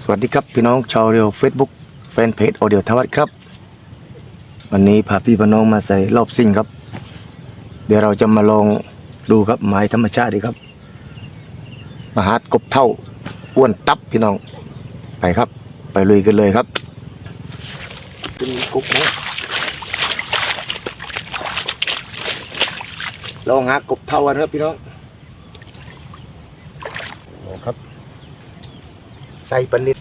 สวัสดีครับพี่น้องชาวเรียวเฟซบุ๊กแฟนเพจออเดียวทวัดครับ วันนี้พาพี่พน้องมาใส่รอบซิ่งครับ เดี๋ยวเราจะมาลองดูครับไม้ธรรมชาติดีครับ มหากบเท่าอ้วนตับพี่น้องไปครับ ไปลุยกันเลยครับเป็นกบนะลองหากบเท่ากันครับพี่น้องโอ้ครับ ใส่ปนิด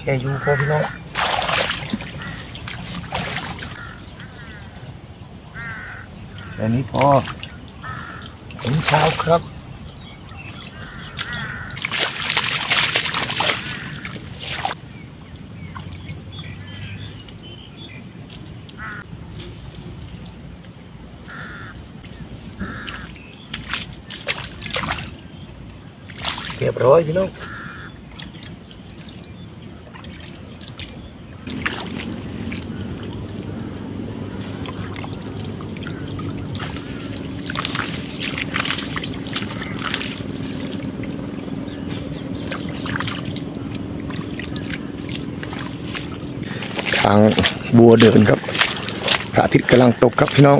แค่อยู่พอพี่น้องแค่นี้พอถึงเช้าครับ รียบร้อยพี่น้องทางบัวเดินครับพระอาทิตย์กำลังตกครับพี่น้อง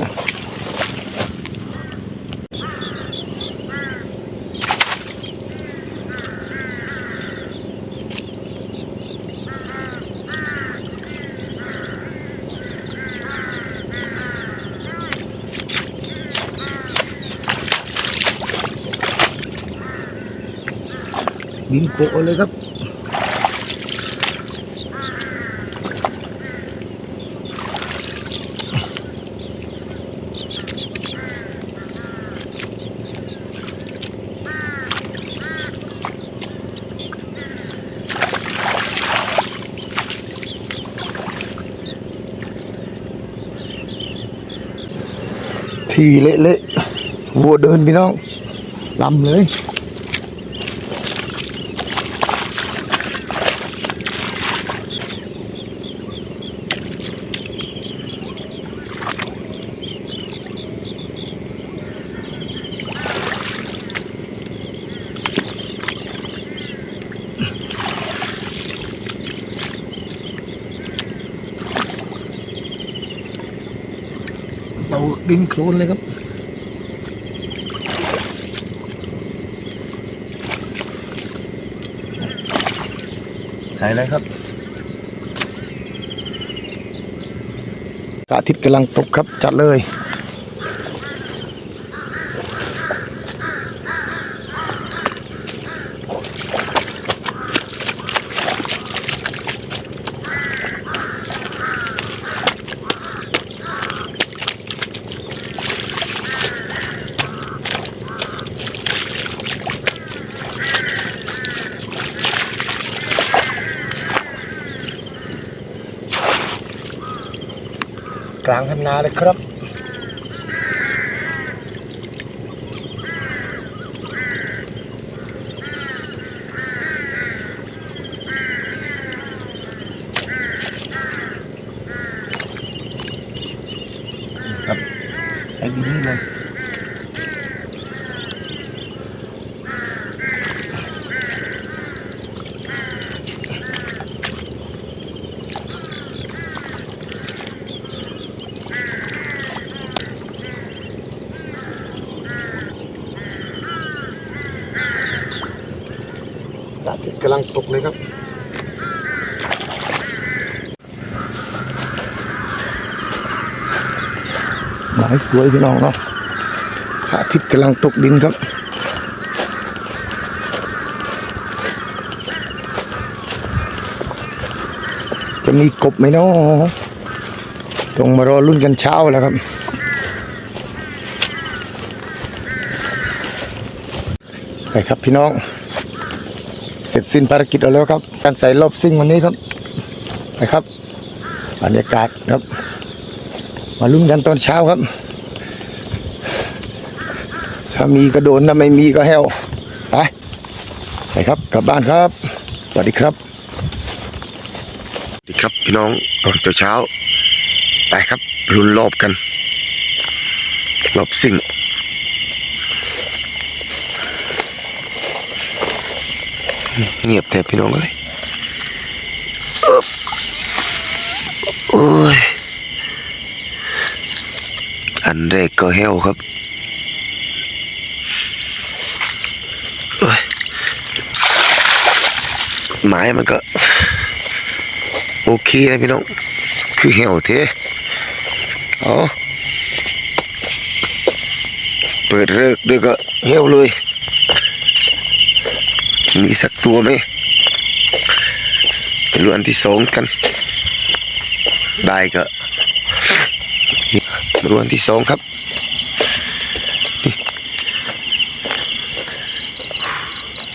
บินโกะเลยครับทีเละๆวัวเดินพี่น้องลำเลย เราดินโคลนเลยครับใส่เลยครับพระอาทิตย์กำลังตกครับจัดเลย กลางคันนาเลยครับครับไอ้ดีนี่เลย พระอาทิตย์กำลังตกเลยครับหมายสวยพี่น้องเนาะพระอาทิตย์กำลังตกดินครับจะมีกบไหมเนาะต้องมารอรุ่นกันเช้าแล้วครับ ไปครับพี่น้องเสร็จสิ้นภารกิจเราแล้วครับ การใส่รอบซิ่งวันนี้ครับไปครับบรรยากาศครับ มาลุ้นกันตอนเช้าครับ ถ้ามีก็โดนถ้าไม่มีก็แห้วไปไปครับกลับบ้านครับ สวัสดีครับสวัสดีครับพี่น้องตอนเช้าไปครับลุ้นรอบกันหลบสิ่ง เงียบแต่พี่น้องเลยโอ้ย อันแรกก็แห้วครับโอ้ยไม้มันก็ โอเคนะพี่น้อง คือแห้วเทเอาเปิดเลิกด้วยก็แห้วเลย มีสักตัวไหมเป็นรุ่นที่สองกัน ได้ก็มาดูอันที่สองครับ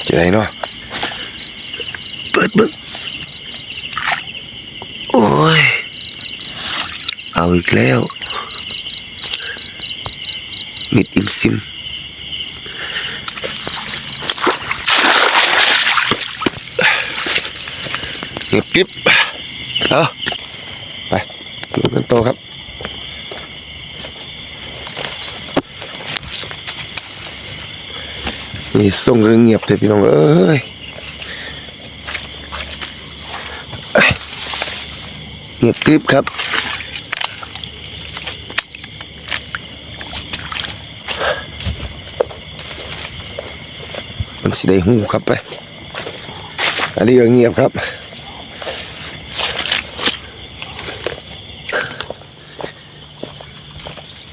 จะไหนเนาะเปิดเบึ้งโอ้ย เอาอีกแล้วมิดอิมซิม เงียบกริบเอาไปดูกันโตครับนี่ส่งเงเงียบเลยพี่น้องเอ้ยเงียบกริบครับมันสิได้หูครับไปอันนี้ก็เงียบครับ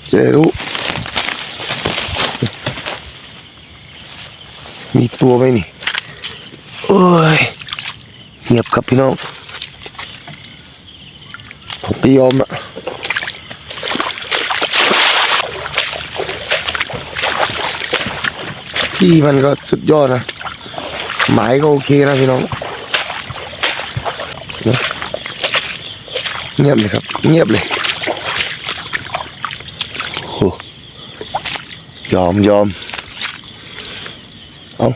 จะได้รู้ มีตัวไหมนี่โอ้ยเงียบครับพี่น้อง ผมไม่ยอมอะพี่มันก็สุดยอดนะ หมายก็โอเคนะพี่น้อง เงียบเลยครับ เงียบเลยโอ้ยอมยอม เอา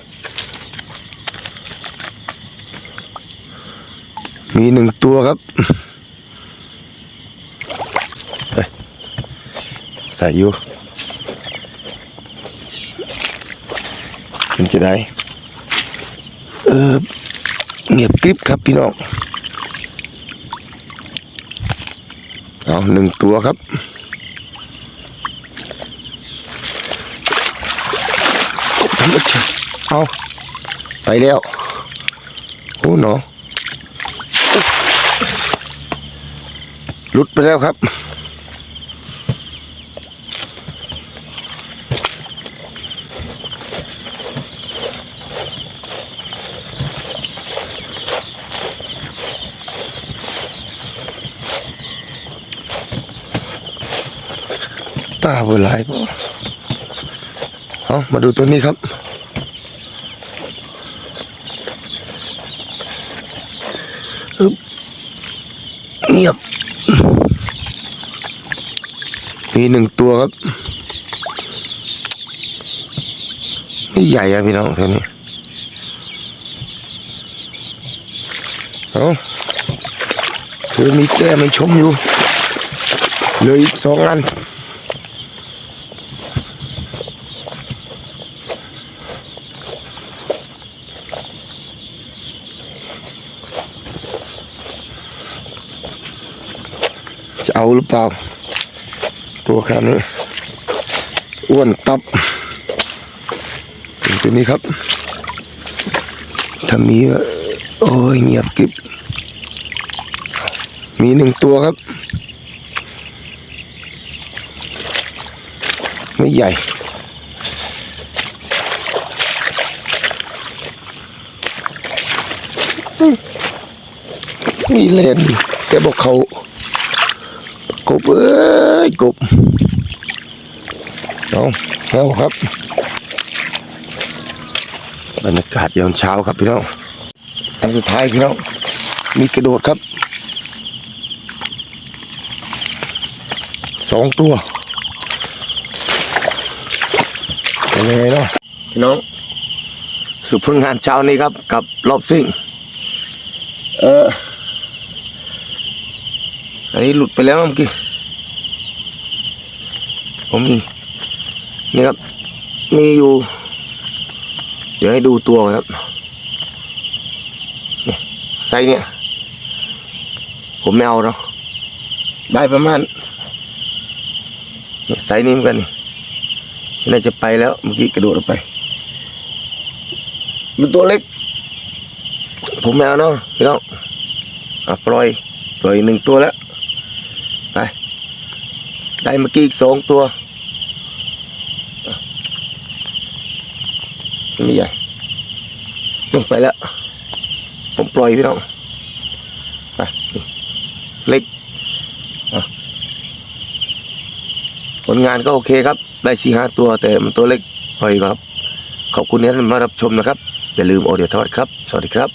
มีหนึ่งตัวครับเฮ้ยใส่อยู่เป็นจะได้ เออเงียบกริบครับพี่น้อง เอาหนึ่งตัวครับ เอาไปแล้วโอ้หนอหลุดไปแล้วครับตาเบลายปะเอามาดูตัวนี้ครับ อึ๊บเงียบ มีหนึ่งตัวครับ ไม่ใหญ่อะพี่น้องตัวนี้เอาคือมีแก้ไม่ชมอยู่เหลืออีกสองอันจะเอาหรือเปล่า ตัวขนาดนี้อ้วนตับตัวนี้ครับถ้ามีโอ้ยเงียบกริบมีหนึ่งตัวครับ ไม่ใหญ่มีเลนแต่บอกเขา กบเอ้ยกบเอาเอาครับบรรยากาศยามเช้าครับพี่น้องอันสุดท้ายพี่น้องมีกระโดดครับสองตัวเป็นยังไงเนาะพี่น้องสืบผลงานเช้านี้ครับกับรอบซิ่ง เออ อันนี้หลุดไปแล้วเมื่อกี้ผมมีนี่ครับ มีอยู่ เดี๋ยวให้ดูตัวครับไซเนี่ย ผมไม่เอาเนาะได้ประมาณไซนี้เหมือนกันนี่น่าจะไปแล้วเมื่อกี้กระโดดออกไปมันตัวเล็ก ผมไม่เอาเนาะพี่น้องอะปล่อยปล่อยหนึ่งตัวแล้ว ได้เมื่อกี้อีกสองตัวอ่ไม่ใหญ่ลงไปแล้ว ผมปล่อยพี่น้องไปเล็กผลงานก็โอเคครับ ได้สี่ห้าตัวแต่มันตัวเล็กปล่อยครับ ขอบคุณที่านมารับชมนะครับ อย่าลืมโอเดียทอดครับ สวัสดีครับ